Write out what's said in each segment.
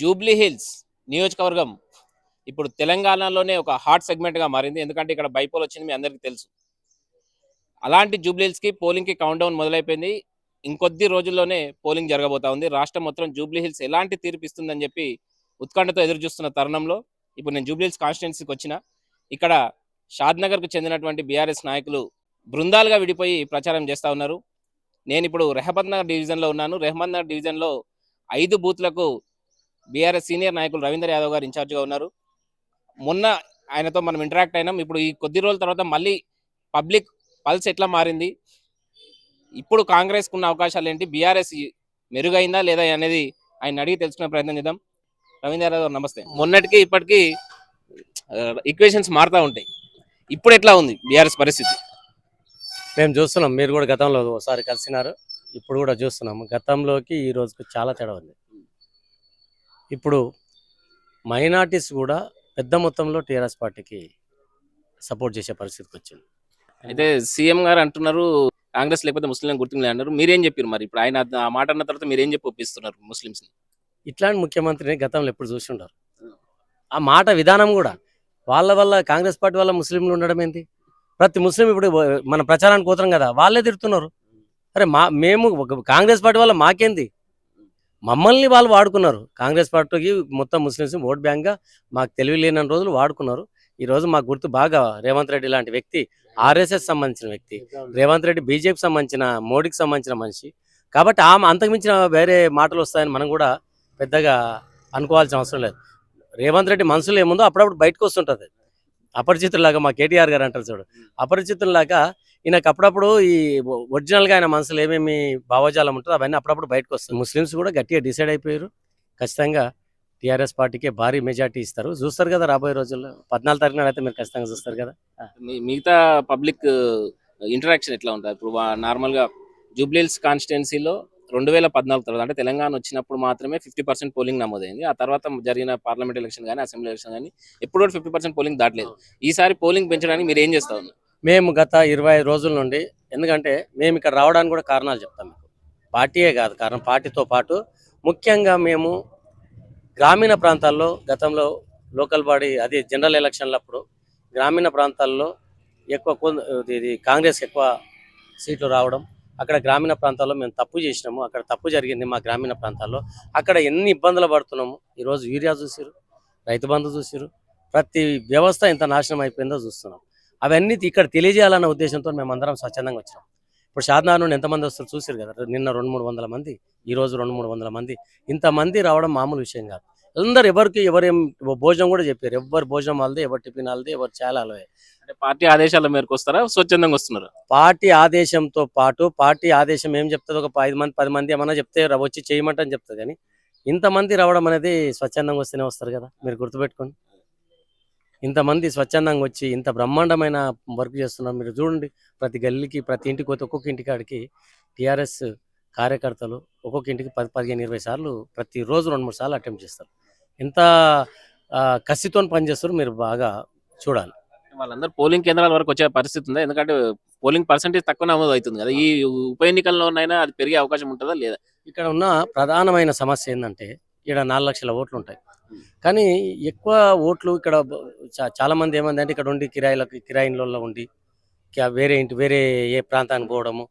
Jubilee hills నియోజకవర్గం ఇప్పుడు తెలంగాణలోనే ఒక హాట్ సెగ్మెంట్గా మారింది. ఎందుకంటే ఇక్కడ బైపోల్ వచ్చింది మీ అందరికీ తెలుసు. అలాంటి జూబ్లీ హిల్స్కి పోలింగ్కి కౌంట్ డౌన్ మొదలైపోయింది. ఇంకొద్ది రోజుల్లోనే పోలింగ్ జరగబోతా ఉంది. రాష్ట్రం మొత్తం జూబ్లీ హిల్స్ ఎలాంటి తీర్పు ఇస్తుందని చెప్పి ఉత్కంఠతో ఎదురు చూస్తున్న తరుణంలో ఇప్పుడు నేను జూబ్లీ హిల్స్ కాన్స్టిట్యున్సీకి వచ్చిన ఇక్కడ షాద్నగర్కు చెందినటువంటి బీఆర్ఎస్ నాయకులు బృందాలుగా విడిపోయి ప్రచారం చేస్తూ ఉన్నారు. నేను ఇప్పుడు రెహమత్ నగర్ డివిజన్లో ఉన్నాను. రెహమత్ నగర్ డివిజన్లో ఐదు బూత్లకు బీఆర్ఎస్ సీనియర్ నాయకులు రవీందర్ యాదవ్ గారు ఇన్ఛార్జ్గా ఉన్నారు. మొన్న ఆయనతో మనం ఇంటరాక్ట్ అయినాం. ఇప్పుడు ఈ కొద్ది రోజుల తర్వాత మళ్ళీ పబ్లిక్ పల్స్ ఎట్లా మారింది? ఇప్పుడు కాంగ్రెస్కు ఉన్న అవకాశాలు ఏంటి? బీఆర్ఎస్ మెరుగైందా లేదా అనేది ఆయన అడిగి తెలుసుకునే ప్రయత్నం చేద్దాం. రవీంద్ర యాదవ్ నమస్తే. మొన్నటికి ఇప్పటికి ఈక్వేషన్స్ మారుతూ ఉంటాయి. ఇప్పుడు ఎట్లా ఉంది బీఆర్ఎస్ పరిస్థితి? మేము చూస్తున్నాం. మీరు కూడా గతంలో ఒకసారి కలిసినారు. ఇప్పుడు కూడా చూస్తున్నాము గతంలోకి ఈ రోజుకు చాలా తేడా ఉంది. ఇప్పుడు మైనార్టీస్ కూడా పెద్ద మొత్తంలో టీఆర్ఎస్ పార్టీకి సపోర్ట్ చేసే పరిస్థితికి వచ్చింది. అయితే సీఎం గారు అంటున్నారు కాంగ్రెస్ లేకపోతే ముస్లిం గుర్తింపు అంటారు మీరేం చెప్పారు మరి? ఇప్పుడు ఆయన ఆ మాట అన్న తర్వాత మీరేం చెప్పి ఒప్పిస్తున్నారు ముస్లింస్ ఇట్లాంటి ముఖ్యమంత్రిని గతంలో ఎప్పుడు చూసి ఉండరు ఆ మాట విధానం కూడా వాళ్ళ వల్ల కాంగ్రెస్ పార్టీ వల్ల ముస్లింలు ఉండడం ఏంటి ప్రతి ముస్లిం ఇప్పుడు మన ప్రచారానికి పోతాం కదా వాళ్ళే తిడుతున్నారు. అరే మా మేము ఒక కాంగ్రెస్ పార్టీ వల్ల మాకేంది? మమ్మల్ని వాళ్ళు వాడుకున్నారు. కాంగ్రెస్ పార్టీకి మొత్తం ముస్లింస్ ఓట్ బ్యాంక్గా మాకు తెలివి లేని రోజులు వాడుకున్నారు. ఈ రోజు మాకు గుర్తు బాగా రేవంత్ రెడ్డి లాంటి వ్యక్తి ఆర్ఎస్ఎస్ సంబంధించిన వ్యక్తి రేవంత్ రెడ్డి బీజేపీకి సంబంధించిన మోడీకి సంబంధించిన మనిషి. కాబట్టి ఆమె అంతకుమించిన వేరే మాటలు వస్తాయని మనం కూడా పెద్దగా అనుకోవాల్సిన అవసరం లేదు. రేవంత్ రెడ్డి మనసులో ఏముందో అప్పుడప్పుడు బయటకు వస్తుంటుంది. అపరిచితులాగా మా కేటీఆర్ గారు అంటారు చూడు. అపరిచితుల్లాగా ఈయనకు అప్పుడప్పుడు ఈ ఒరిజినల్గా ఆయన మనసులో ఏమేమి భావజాలం ఉంటుందో అవన్నీ అప్పుడప్పుడు బయటకు వస్తాయి ముస్లిమ్స్ కూడా గట్టిగా డిసైడ్ అయిపోయారు. ఖచ్చితంగా టీఆర్ఎస్ పార్టీకే భారీ మెజార్టీ ఇస్తారు. చూస్తారు కదా రాబోయే రోజుల్లో. పద్నాలుగు తారీఖున అయితే మీరు ఖచ్చితంగా చూస్తారు కదా. మిగతా పబ్లిక్ ఇంటరాక్షన్ ఎట్లా ఉంటుంది? ఇప్పుడు నార్మల్గా జూబ్లీహిల్స్ కాన్స్టిట్యున్సీలో రెండు వేల పద్నాలుగు తర్వాత అంటే తెలంగాణ వచ్చినప్పుడు మాత్రమే ఫిఫ్టీ పర్సెంట్ పోలింగ్ నమోదైంది. ఆ తర్వాత జరిగిన పార్లమెంట్ ఎలక్షన్ కానీ అసెంబ్లీ ఎలక్షన్ కానీ ఎప్పుడు కూడా ఫిఫ్టీ పర్సెంట్ పోలింగ్ దాటలేదు. ఈసారి పోలింగ్ పెంచడానికి మీరు ఏం చేస్తా ఉన్నారు? మేము గత ఇరవై రోజుల నుండి ఎందుకంటే మేము ఇక్కడ రావడానికి కూడా కారణాలు చెప్తాం మీకు. పార్టీయే కాదు కారణం పార్టీతో పాటు ముఖ్యంగా మేము గ్రామీణ ప్రాంతాల్లో గతంలో లోకల్ బాడీ అది జనరల్ ఎలక్షన్లప్పుడు గ్రామీణ ప్రాంతాల్లో ఎక్కువ ఇది కాంగ్రెస్ ఎక్కువ సీట్లు రావడం అక్కడ గ్రామీణ ప్రాంతాల్లో మేము తప్పు చేసినాము అక్కడ తప్పు జరిగింది మా గ్రామీణ ప్రాంతాల్లో. అక్కడ ఎన్ని ఇబ్బందులు పడుతున్నాము? ఈరోజు యూరియా చూసిరు రైతు బంధు చూసిరు ప్రతి వ్యవస్థ ఎంత నాశనం అయిపోయిందో చూస్తున్నాం. అవన్నీ ఇక్కడ తెలియజేయాలన్న ఉద్దేశంతో మేము అందరం స్వచ్ఛందంగా వచ్చినాం. ఇప్పుడు షాద్నగర్ నుండి ఎంతమంది వస్తారు చూసారు కదా నిన్న రెండు మూడు వందల మంది ఈ రోజు రెండు మూడు వందల మంది. ఇంతమంది రావడం మామూలు విషయం కాదు. అందరు ఎవరికి ఎవరేం భోజనం కూడా చెప్పారు. ఎవరు భోజనం వాళ్ళది ఎవరు టిఫిన్ వాళ్ళది ఎవరు చాలా అలవే పార్టీ ఆదేశాల మేరకు వస్తారా? స్వచ్ఛందంగా వస్తున్నారు? పార్టీ ఆదేశంతో పాటు పార్టీ ఆదేశం ఏం చెప్తుంది ఒక ఐదు మంది పది మంది ఏమన్నా చెప్తే వచ్చి చేయమంటని చెప్తుంది కానీ ఇంతమంది రావడం అనేది స్వచ్ఛందంగా వస్తేనే వస్తారు కదా. మీరు గుర్తుపెట్టుకోండి. ఇంతమంది స్వచ్ఛందంగా వచ్చి ఇంత బ్రహ్మాండమైన వర్క్ చేస్తున్నారు. మీరు చూడండి ప్రతి గల్లీకి ప్రతి ఇంటికి పోతే ఒక్కొక్క ఇంటికాడికి టీఆర్ఎస్ కార్యకర్తలు ఒక్కొక్క ఇంటికి పది పదిహేను ఇరవై సార్లు ప్రతిరోజు రెండు మూడు సార్లు అటెంప్ట్ చేస్తారు. ఎంత కసితో పనిచేస్తారో మీరు బాగా చూడాలి. వాళ్ళందరూ పోలింగ్ కేంద్రాల వరకు వచ్చే పరిస్థితి ఉందా. ఎందుకంటే పోలింగ్ పర్సెంటేజ్ తక్కువ నమోదు అవుతుంది కదా. ఈ ఉప ఎన్నికల్లోనైనా అది పెరిగే అవకాశం ఉంటుందా లేదా? ఇక్కడ ఉన్న ప్రధానమైన సమస్య ఏంటంటే ఇక్కడ నాలుగు లక్షల ఓట్లు ఉంటాయి. కానీ ఎక్కువ ఓట్లు ఇక్కడ చాలా మంది ఏమంది అంటే ఇక్కడ ఉండి కిరాయిలకు కిరాయిలలో ఉండి వేరే ఇంటి వేరే ఏ ప్రాంతానికి పోవడము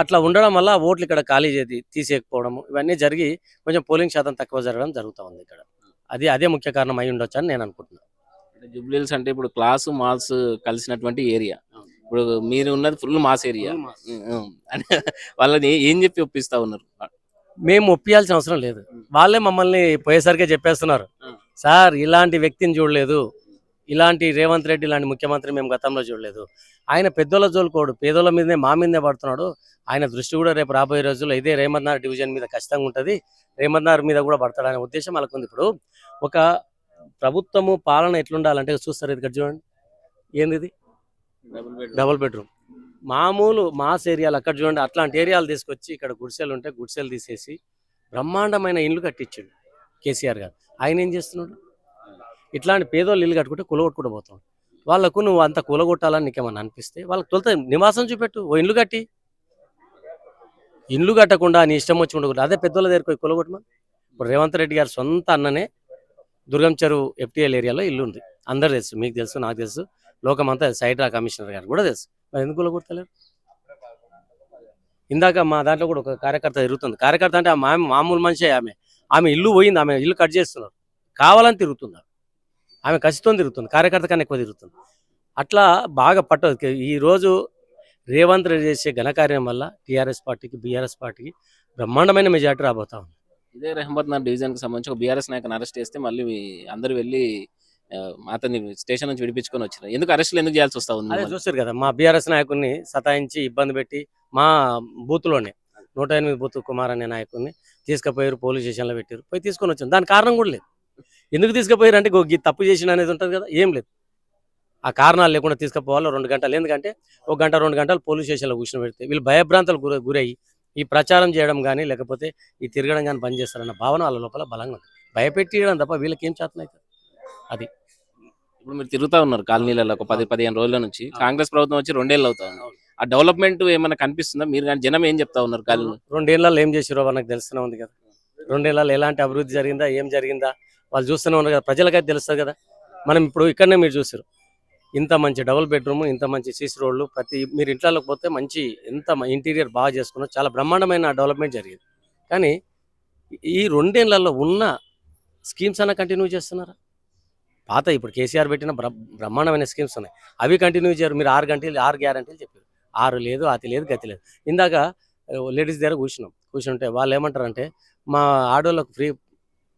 అట్లా ఉండడం వల్ల ఓట్లు ఇక్కడ ఖాళీ చేసి తీసేయకపోవడము ఇవన్నీ జరిగి కొంచెం పోలింగ్ శాతం తక్కువ జరగడం జరుగుతూ ఉంది ఇక్కడ. అది అదే ముఖ్య కారణం అయి ఉండొచ్చు అని నేను అనుకుంటున్నాను జూబ్లీహిల్స్ అంటే ఇప్పుడు క్లాసు మాల్స్ కలిసినటువంటి ఏరియా. ఇప్పుడు మీరు ఉన్నది ఫుల్ మాస్ ఏరియా. అంటే వాళ్ళని ఏం చెప్పి ఒప్పిస్తా ఉన్నారు? మేము ఒప్పియాల్సిన అవసరం లేదు. వాళ్ళే మమ్మల్ని పోయేసరికే చెప్పేస్తున్నారు. సార్ ఇలాంటి వ్యక్తిని చూడలేదు. ఇలాంటి రేవంత్ రెడ్డి లాంటి ముఖ్యమంత్రి మేము గతంలో చూడలేదు. ఆయన పెద్దోళ్ళ జోలుకోడు. పేదోళ్ళ మీదనే మా మీదనే పడుతున్నాడు. ఆయన దృష్టి కూడా రేపు రాబోయే రోజుల్లో ఇదే రేవంత్ నగర్ డివిజన్ మీద ఖచ్చితంగా ఉంటుంది. రేవంత్ నగర్ మీద కూడా పడతాడనే ఉద్దేశం వాళ్ళకు ఉంది ఇప్పుడు ఒక ప్రభుత్వము పాలన ఎట్లుండాలంటే చూస్తారు ఇది ఇక్కడ చూడండి. ఏంది ఇది డబుల్ బెడ్రూమ్ మామూలు మాస్ ఏరియాలు అక్కడ చూడండి. అట్లాంటి ఏరియాలు తీసుకొచ్చి ఇక్కడ గుడిసెలు ఉంటే గుడిసెలు తీసేసి బ్రహ్మాండమైన ఇల్లు కట్టించాడు కేసీఆర్ గారు. ఆయన ఏం చేస్తున్నాడు? ఇట్లాంటి పేదోళ్ళు ఇల్లు కట్టుకుంటే కులగొట్టుకుంటూ పోతాం వాళ్ళకు నువ్వు అంత కూలగొట్టాలని నీకేమన్నా అనిపిస్తే వాళ్ళకి తొలుత నివాసం చూపెట్టు. ఓ ఇల్లు కట్టి. ఇల్లు కట్టకుండా నీ ఇష్టం వచ్చి ఉండకూడదు అదే పెద్దోళ్ళ దగ్గరికి కూలగొట్టమా? ఇప్పుడు రేవంత్ రెడ్డి గారి సొంత అన్ననే దుర్గం చెరువు ఎఫ్టీఎల్ ఏరియాలో ఇల్లు ఉంది. అందరు తెలుసు మీకు తెలుసు నాకు తెలుసు. లోకమంతా సైడ్రా కమిషనర్ గారు కూడా తెలుసు. మరి ఎందుకు కొడతలేరు ఇందాక మా దాంట్లో కూడా ఒక కార్యకర్త తిరుగుతుంది. కార్యకర్త అంటే ఆమె మామూలు మనిషి ఆమె. ఆమె ఇల్లు పోయింది ఆమె ఇల్లు కట్ చేస్తున్నారు. కావాలని తిరుగుతుంది ఆమె. ఆమె కసితో తిరుగుతుంది కార్యకర్త కన్నా ఎక్కువ తిరుగుతుంది. అట్లా బాగా పట్టదు. ఈ రోజు రేవంత్ రెడ్డి చేసే ఘనకార్యం వల్ల టీఆర్ఎస్ పార్టీకి బీఆర్ఎస్ పార్టీకి బ్రహ్మాండమైన మెజార్టీ రాబోతా ఉంది. ఇదే రహమత్ నగర్ డివిజన్కి సంబంధించి ఒక బీఆర్ఎస్ నాయకుని అరెస్ట్ చేస్తే మళ్ళీ అందరు వెళ్ళి అతన్ని స్టేషన్ నుంచి విడిపించుకొని వచ్చారు ఎందుకు అరెస్టులు ఎందుకు చేయాల్సి వస్తా ఉంది అదే? చూస్తారు కదా మా బీఆర్ఎస్ నాయకుడిని సతాయించి ఇబ్బంది పెట్టి మా బూత్లోనే నూట ఎనిమిది బూత్ కుమార్ అనే నాయకుడిని తీసుకుపోయారు పోలీస్ స్టేషన్లో పెట్టారు పోయి తీసుకొని వచ్చాను దాని కారణం కూడా లేదు. ఎందుకు తీసుకుపోయారు అంటే తప్పు చేసిన అనేది ఉంటుంది కదా ఏం లేదు. ఆ కారణాలు లేకుండా తీసుకుపోవాలి రెండు గంటలు. ఎందుకంటే ఒక గంట రెండు గంటలు పోలీస్ స్టేషన్లో కూర్చొని పెడితే వీళ్ళు భయభ్రాంతలు గుర గురయ్యి ఈ ప్రచారం చేయడం కానీ లేకపోతే ఈ తిరగడం కానీ బంద్ చేస్తారన్న భావన వాళ్ళ లోపల బలంగా ఉంది. భయపెట్టియడం తప్ప వీళ్ళకి ఏం చేతనైతే ఇప్పుడు మీరు తిరుగుతా ఉన్నారు కాలనీలలో ఒక పది పదిహేను రోజుల నుంచి. కాంగ్రెస్ ప్రభుత్వం వచ్చి రెండేళ్ళు అవుతా ఉంది. ఆ డెవలప్మెంట్ ఏమైనా కనిపిస్తుందా? మీరు కానీ జనం ఏం చెప్తా ఉన్నారు కాలనీ? రెండేళ్ళలో ఏం చేసిరో మనకు తెలుస్తూనే ఉంది కదా. రెండేళ్ళలో ఎలాంటి అభివృద్ధి జరిగిందా? ఏం జరిగిందా? వాళ్ళు చూస్తూనే ఉన్నారు కదా. ప్రజలకైతే తెలుస్తుంది కదా. మనం ఇప్పుడు ఇక్కడనే మీరు చూసారు ఇంత మంచి డబుల్ బెడ్రూమ్ ఇంత మంచి సీసీ రోడ్లు ప్రతి మీరు ఇంట్లోకి పోతే మంచి ఎంత ఇంటీరియర్ బాగా చేసుకున్నారు చాలా బ్రహ్మాండమైన డెవలప్మెంట్ జరిగింది. కానీ ఈ రెండేళ్ళలో ఉన్న స్కీమ్స్ అన్న కంటిన్యూ చేస్తున్నారా? పాత ఇప్పుడు కేసీఆర్ పెట్టిన బ్రహ్మాండమైన స్కీమ్స్ ఉన్నాయి. అవి కంటిన్యూ చేయరు. మీరు ఆరు గంటలు ఆరు గ్యారంటీలు చెప్పారు. ఆరు లేదు అతి లేదు గతి లేదు. ఇందాక లేడీస్ దగ్గర కూర్చున్నాం. కూర్చుంటే వాళ్ళు ఏమంటారంటే మా ఆడోళ్ళకు ఫ్రీ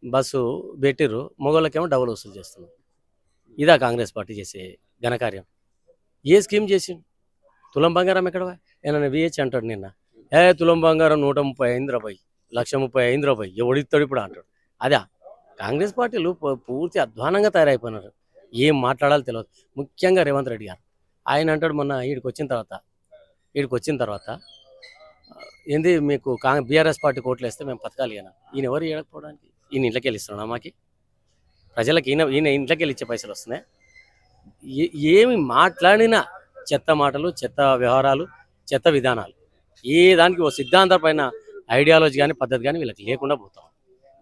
బస్సు పెట్టిర్రు మగవాళ్ళకేమో డబుల్ వసూలు చేస్తున్నారు. ఇదా కాంగ్రెస్ పార్టీ చేసే ఘనకార్యం. ఏ స్కీమ్ చేసిండు? తులం బంగారం ఎక్కడ ఏమన్నా విహెచ్ అంటాడు నిన్న. ఏ తులం బంగారం నూట ముప్పై ఐదు రూపాయి లక్ష ముప్పై ఐదు రూపాయి ఎవడిస్తాడు ఇప్పుడు అంటాడు. అదే కాంగ్రెస్ పార్టీలు పూ- పూర్తి అధ్వానంగా తయారైపోయినారు. ఏం మాట్లాడాలో తెలియదు ముఖ్యంగా రేవంత్ రెడ్డి గారు. ఆయన అంటాడు మొన్న వీడికి వచ్చిన తర్వాత వీడికి వచ్చిన తర్వాత ఏంది మీకు కాంగ్ బీఆర్ఎస్ పార్టీ కోట్లు వేస్తే మేము పథకాలు ఇవ్వను ఈయన ఎవరు ఇవ్వకపోవడానికి ఈయన ఇంట్లోకి వెళ్ళి ఇస్తున్నాడు మాకి? ప్రజలకు ఈయన ఈయన ఇంట్లోకి వెళ్ళి ఇచ్చే పైసలు వస్తున్నాయి? ఏమి మాట్లాడినా చెత్త మాటలు చెత్త వ్యవహారాలు చెత్త విధానాలు. ఏ దానికి ఓ సిద్ధాంతం పైన ఐడియాలజీ కానీ పద్ధతి కానీ వీళ్ళకి లేకుండా పోతాం.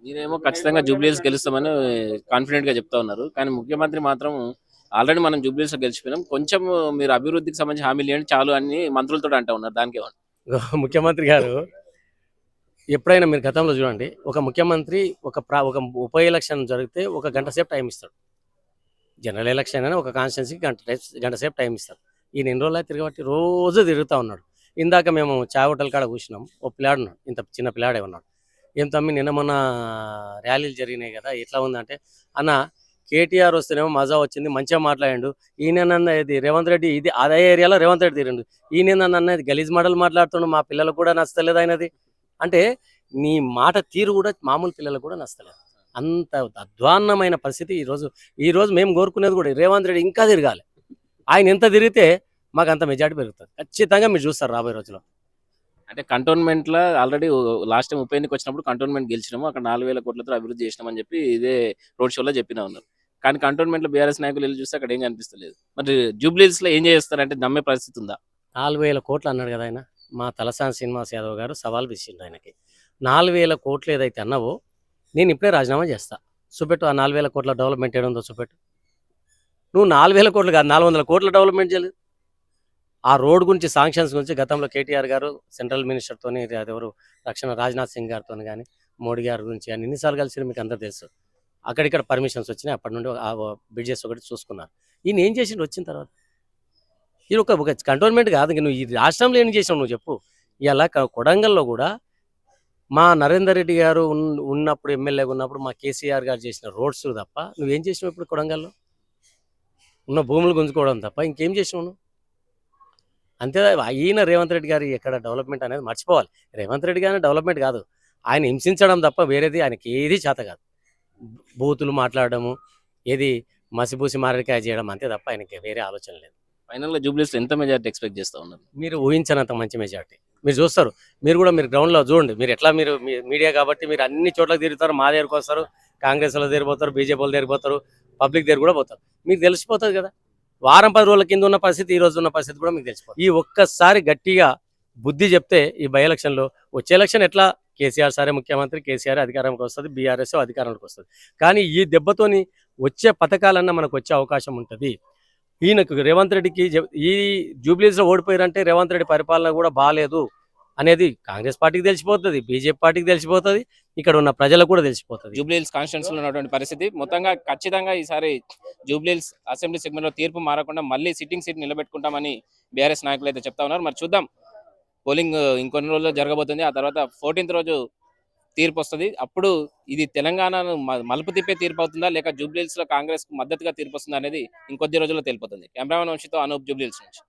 మీరేమో ఖచ్చితంగా జూబ్లీస్ గెలుస్తామని కాన్ఫిడెంట్గా చెప్తా ఉన్నారు. కానీ ముఖ్యమంత్రి మాత్రం ఆల్రెడీ మనం జూబ్లీస్లో గెలిచిపోయినాం. కొంచెం మీరు అభివృద్ధికి సంబంధించి హామీలు ఇవ్వండి చాలు అని మంత్రులతో అంటా ఉన్నారు. దానికి? ముఖ్యమంత్రి గారు ఎప్పుడైనా మీరు గతంలో చూడండి ఒక ముఖ్యమంత్రి ఒక ప్రా ఒక ఉప ఎలక్షన్ జరిగితే ఒక గంట సేపు టైం ఇస్తాడు. జనరల్ ఎలక్షన్ అయినా ఒక కాన్స్టిట్యున్సీకి గంట గంట సేపు టైం ఇస్తారు. ఈయన ఎన్ని రోజులు తిరగబట్టి రోజు తిరుగుతూ ఉన్నాడు. ఇందాక మేము చాయ్ హోటల్ కాడ కూర్చున్నాం. ఓ పిల్లాడు ఉన్నాడు ఇంత చిన్న పిల్లాడే ఉన్నాడు. ఏం తమ్మి నిన్న మొన్న ర్యాలీలు జరిగినాయి కదా ఎట్లా ఉందంటే అన్న కేటీఆర్ వస్తేనేమో మజా వచ్చింది మంచిగా మాట్లాడండు. ఈయనన్న ఇది రేవంత్ రెడ్డి ఇది అదే ఏరియాలో రేవంత్ రెడ్డి తిరిండు ఈయనన్న అన్నది గలీజ్ మాటలు మాట్లాడుతుండు మా పిల్లలు కూడా నచ్చలేదు ఆయనది. అంటే నీ మాట తీరు కూడా మామూలు పిల్లలకు కూడా నచ్చలేదు. అంత అధ్వాన్నమైన పరిస్థితి ఈ రోజు. ఈ రోజు మేము కోరుకునేది కూడా రేవంత్ రెడ్డి ఇంకా తిరగాలి. ఆయన ఎంత తిరిగితే మాకు అంత మెజార్టీ పెరుగుతుంది. ఖచ్చితంగా మీరు చూస్తారు రాబోయే రోజుల్లో. అంటే కంటోన్మెంట్లో ఆల్రెడీ లాస్ట్ టైం ఉప ఎన్నిక వచ్చినప్పుడు కంటోన్మెంట్ గెలిచినాము. అక్కడ నాలుగు వేల కోట్లతో అభివృద్ధి చేసినామని చెప్పి ఇదే రోడ్ షోలో చెప్పినా ఉన్నారు. కానీ కంటోన్మెంట్లో బీఆర్ఎస్ నాయకులు వెళ్ళి చూస్తే అక్కడ ఏం కనిపిస్తలేదు. మరి జూబ్లీస్లో ఏం చేస్తారంటే నమ్మే పరిస్థితి ఉందా? నాలుగు వేల కోట్లు అన్నాడు కదా ఆయన. మా తలసాని శ్రీనివాస్ యాదవ్ గారు సవాల్ విసిరిండు ఆయనకి. నాలుగు వేల కోట్లు ఏదైతే అన్నావో నేను ఇప్పుడే రాజీనామా చేస్తా. చూపెట్టు ఆ నాలుగు వేల కోట్ల డెవలప్మెంట్ ఏడుందో చూపెట్టు నువ్వు నాలుగు వేల కోట్లు కాదు నాలుగు వందల కోట్ల డెవలప్మెంట్ చేయలేదు. ఆ రోడ్ గురించి సాంక్షన్స్ గురించి గతంలో కేటీఆర్ గారు సెంట్రల్ మినిస్టర్తోని ఎవరు రక్షణ రాజ్నాథ్ సింగ్ గారితో కానీ మోడీ గారి గురించి కానీ ఎన్నిసార్లు కలిసి మీకు అందరూ తెలుసు. అక్కడిక్కడ పర్మిషన్స్ వచ్చినాయి అప్పటి నుండి ఆ బ్రిడ్జెస్ ఒకటి చూసుకున్నారు. ఈయన ఏం చేసిండు వచ్చిన తర్వాత? ఇది ఒక కంటోన్మెంట్ కాదు నువ్వు ఈ రాష్ట్రంలో ఏం చేసావు నువ్వు చెప్పు. ఇలా కొడంగల్లో కూడా మా నరేందర్ రెడ్డి గారు ఉన్- ఉన్నప్పుడు ఎమ్మెల్యేగా ఉన్నప్పుడు మా కేసీఆర్ గారు చేసిన రోడ్స్ తప్ప నువ్వేం చేసినావు ఇప్పుడు కొడంగల్లో? ఉన్న భూములు గుంజుకోవడం తప్ప ఇంకేం చేసినావు నువ్వు? అంతే ఈయన రేవంత్ రెడ్డి గారు ఎక్కడ డెవలప్మెంట్ అనేది మర్చిపోవాలి. రేవంత్ రెడ్డి గారి డెవలప్మెంట్ కాదు. ఆయన హింసించడం తప్ప వేరేది ఆయనకి ఏది చేత కాదు. బూతులు మాట్లాడడము ఏది మసిపూసి మారడికాయ చేయడం అంతే తప్ప ఆయనకి వేరే ఆలోచన లేదు. ఫైనల్గా జూబ్లీస్ ఎంత మెజార్టీ ఎక్స్పెక్ట్ చేస్తా ఉన్నారు? మీరు ఊహించనంత మంచి మెజార్టీ. మీరు చూస్తారు. మీరు కూడా మీరు గ్రౌండ్లో చూడండి. మీరు ఎట్లా మీరు మీ- మీడియా కాబట్టి మీరు అన్ని చోట్ల తిరుగుతారు. మా దగ్గరకు వస్తారు. కాంగ్రెస్ వాళ్ళు తిరిగిపోతారు బీజేపీ వాళ్ళు తిరిగిపోతారు పబ్లిక్ దగ్గర కూడా పోతారు. మీకు తెలిసిపోతుంది కదా. వారం పది రోజుల కింద ఉన్న పరిస్థితి ఈ రోజు ఉన్న పరిస్థితి కూడా మీకు తెలిసిపోతుంది. ఈ ఒక్కసారి గట్టిగా బుద్ధి చెప్తే ఈ బై ఎలక్షన్లో వచ్చే ఎలక్షన్ ఎట్లా? కేసీఆర్ సరే ముఖ్యమంత్రి కేసీఆర్ అధికారంకి వస్తుంది బీఆర్ఎస్ అధికారంలోకి వస్తుంది. కానీ ఈ దెబ్బతోని వచ్చే పథకాలన్నా మనకు వచ్చే అవకాశం ఉంటుంది. ఈయనకు రేవంత్ రెడ్డికి ఈ జూబ్లీస్లో ఓడిపోయారంటే రేవంత్ రెడ్డి పరిపాలన కూడా బాగాలేదు అనేది కాంగ్రెస్ పార్టీకి తెలిసిపోతుంది బీజేపీ పార్టీకి తెలిసిపోతుంది ఇక్కడ ఉన్న ప్రజలకు కూడా తెలిసిపోతుంది. జూబ్లీహిల్స్ కాన్స్టిట్యూన్స్లో ఉన్నటువంటి పరిస్థితి మొత్తంగా ఖచ్చితంగా ఈసారి జూబ్లీహిల్స్ అసెంబ్లీ సెగ్మెంట్లో తీర్పు మారకుండా మళ్ళీ సిట్టింగ్ సీట్ నిలబెట్టుకుంటామని బీఆర్ఎస్ నాయకులు అయితే చెప్తా ఉన్నారు. మరి చూద్దాం పోలింగ్ ఇంకొన్ని రోజుల్లో జరగబోతుంది. ఆ తర్వాత ఫోర్టీన్త్ రోజు తీర్పు వస్తుంది అప్పుడు ఇది తెలంగాణను మలుపు తిప్పే తీర్పు అవుతుందా లేక జూబ్లీహిల్స్లో కాంగ్రెస్కు మద్దతుగా తీర్పు వస్తుందా అనేది ఇంకొద్ది రోజుల్లో తెలిపోతుంది. కెమెరామెన్ వంశీతో అనూప్ జూబ్లీహిల్స్ నుంచి.